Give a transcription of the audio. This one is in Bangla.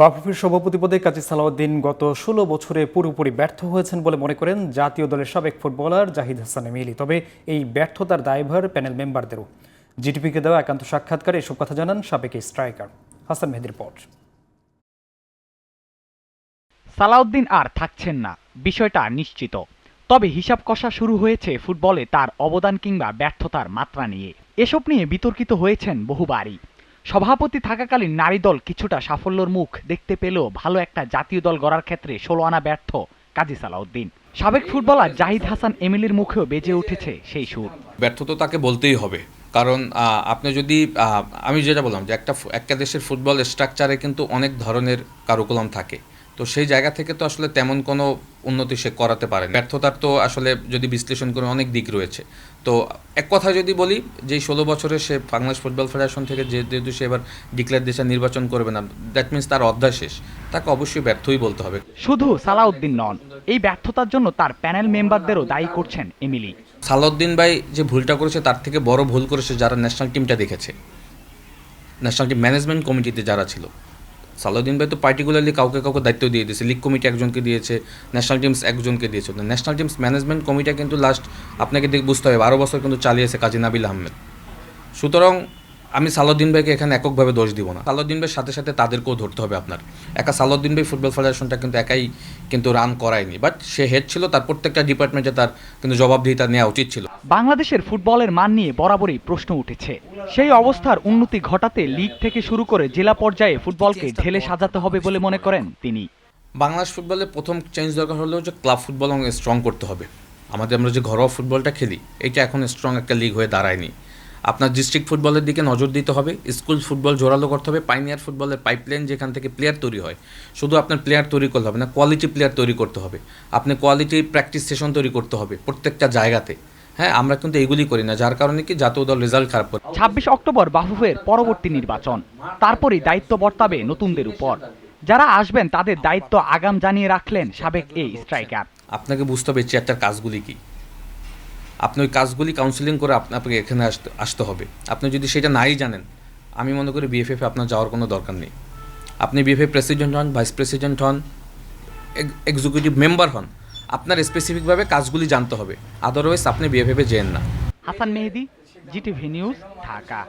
বাফুফের সভাপতি পদে কাজী সালাউদ্দিন গত ষোলো বছরে পুরোপুরি ব্যর্থ হয়েছেন বলে মনে করেন জাতীয় দলের সাবেক ফুটবলার জাহিদ হাসান মিলি তবে এই ব্যর্থতার দায়ভার প্যানেল মেম্বারদেরও। জিটিপিকে দেওয়া একান্ত সাক্ষাৎকারে এসব কথা জানান সাবেক স্ট্রাইকার। হাসান মেহেদির পট সালাউদ্দিন আর থাকছেন না, বিষয়টা নিশ্চিত। তবে হিসাব কষা শুরু হয়েছে ফুটবলে তার অবদান কিংবা ব্যর্থতার মাত্রা নিয়ে। এসব নিয়ে বিতর্কিত হয়েছেন বহুবারই। সভাপতি থাকাকালীন নারী দল কিছুটা সাফল্যর মুখ দেখতে পেলেও ভালো একটা জাতীয় দল গড়ার ক্ষেত্রে ষোলো আনা ব্যর্থ কাজী সালাউদ্দিন। সাবেক ফুটবলার জাহিদ হাসান এমিলির মুখেও বেজে উঠেছে সেই সুর। ব্যর্থ তো তাকে বলতেই হবে। কারণ আপনি যদি আমি যেটা বললাম যে একটা একটা দেশের ফুটবল স্ট্রাকচারে কিন্তু অনেক ধরনের কারুকুলাম থাকে। তো সেই জায়গা থেকে তো আসলে তেমন কোনো উন্নতি সে করাতে পারে ব্যর্থতার তো আসলে যদি বিশ্লেষণ করে অনেক দিক রয়েছে। তো এক কথা যদি বলি যে ষোলো বছরে সে বাংলাদেশ ফুটবল ফেডারেশন থেকে যেহেতু সে এবার ডিক্লেয়ার দেশে নির্বাচন করবে না দ্যাট মিন্স তার অধ্যায় শেষ। তাকে অবশ্যই ব্যর্থই বলতে হবে। শুধু সালাউদ্দিন নন এই ব্যর্থতার জন্য তার প্যানেল মেম্বারদেরও দায়ী করছেন এমিলি। সালাউদ্দিন ভাই যে ভুলটা করেছে তার থেকে বড় ভুল করেছে যারা ন্যাশনাল টিমটা দেখেছে। ন্যাশনাল টিম ম্যানেজমেন্ট কমিটিতে যারা ছিল। সালাউদ্দিন ভাই তো পার্টিকুলারলি কাউকে কাউকে দায়িত্ব দিয়ে দিয়েছে লিগ কমিটি একজনকে দিয়েছে ন্যাশনাল টিমস একজনকে দিয়েছে। ন্যাশনাল টিমস ম্যানেজমেন্ট কমিটি কিন্তু লাস্ট আপনাকে দেখ, বুঝতে হবে, বারো বছর কিন্তু চালিয়েছে কাজী নাবিল আহমেদ। সুতরাং আমি সালাউদ্দিন ভাইকে এখানে এককভাবে দোষ দিব না। সালাউদ্দিন ভাইয়ের সাথে সাথে তাদেরকেও ধরতে হবে আপনার। একা সালাউদ্দিন ভাই ফুটবল ফেডারেশনটা কিন্তু একাই কিন্তু রান করায়নি। বাট সে হেড ছিল তার প্রত্যেকটা ডিপার্টমেন্টে তার কিন্তু জবাবদিহিতা নেওয়া উচিত ছিল। বাংলাদেশের ফুটবলের মান নিয়ে বরাবরই প্রশ্ন উঠেছে। সেই অবস্থার উন্নতি ঘটাতে লিগ থেকে শুরু করে জেলা পর্যায়ে ফুটবলকে ঢেলে সাজাতে হবে বলে মনে করেন তিনি। বাংলাদেশ ফুটবলে প্রথম চেঞ্জ দরকার হলো যে ক্লাব ফুটবল স্ট্রং করতে হবে। আমাদের আমরা যে ঘরোয়া ফুটবলটা খেলি এটা এখন স্ট্রং একটা লিগ হয়ে দাঁড়ায়নি। আপনার ডিস্ট্রিক্ট ফুটবলের দিকে নজর দিতে হবে স্কুল ফুটবল জোরালো করতে হবে পাইনিয়ার ফুটবলের পাইপলাইন যেখান থেকে প্লেয়ার তৈরি হয় শুধু আপনার প্লেয়ার তৈরি করতে হবে না কোয়ালিটি প্লেয়ার তৈরি করতে হবে আপনি কোয়ালিটি প্র্যাকটিস সেশন তৈরি করতে হবে প্রত্যেকটা জায়গাতে হ্যাঁ আমরা কিন্তু এগুলি করি না যার কারণে কি জাতীয় দল রেজাল্ট খারাপ করে। ছাব্বিশ অক্টোবর বাফুফের পরবর্তী নির্বাচন তারপরই দায়িত্ব বর্তাবে নতুনদের উপর। যারা আসবেন তাদের দায়িত্ব আগাম জানিয়ে রাখলেন সাবেক এই স্ট্রাইকার আপনাকে বুঝতে হবে চেয়ারটার কাজগুলি কি। আপনি ওই কাজগুলি কাউন্সিলিং করে আপনাকে এখানে আসতে আসতে হবে। আপনি যদি সেটা নাই জানেন, আমি মনে করি বিএফএফে আপনার যাওয়ার কোনো দরকার নেই। আপনি বিএফএফ প্রেসিডেন্ট হন ভাইস প্রেসিডেন্ট হন এক্সিকিউটিভ মেম্বার হন, আপনার স্পেসিফিকভাবে কাজগুলি জানতে হবে। আদারওয়াইজ আপনি বিএফএফে যেন না। Hasan Mehedi GTV news Dhaka.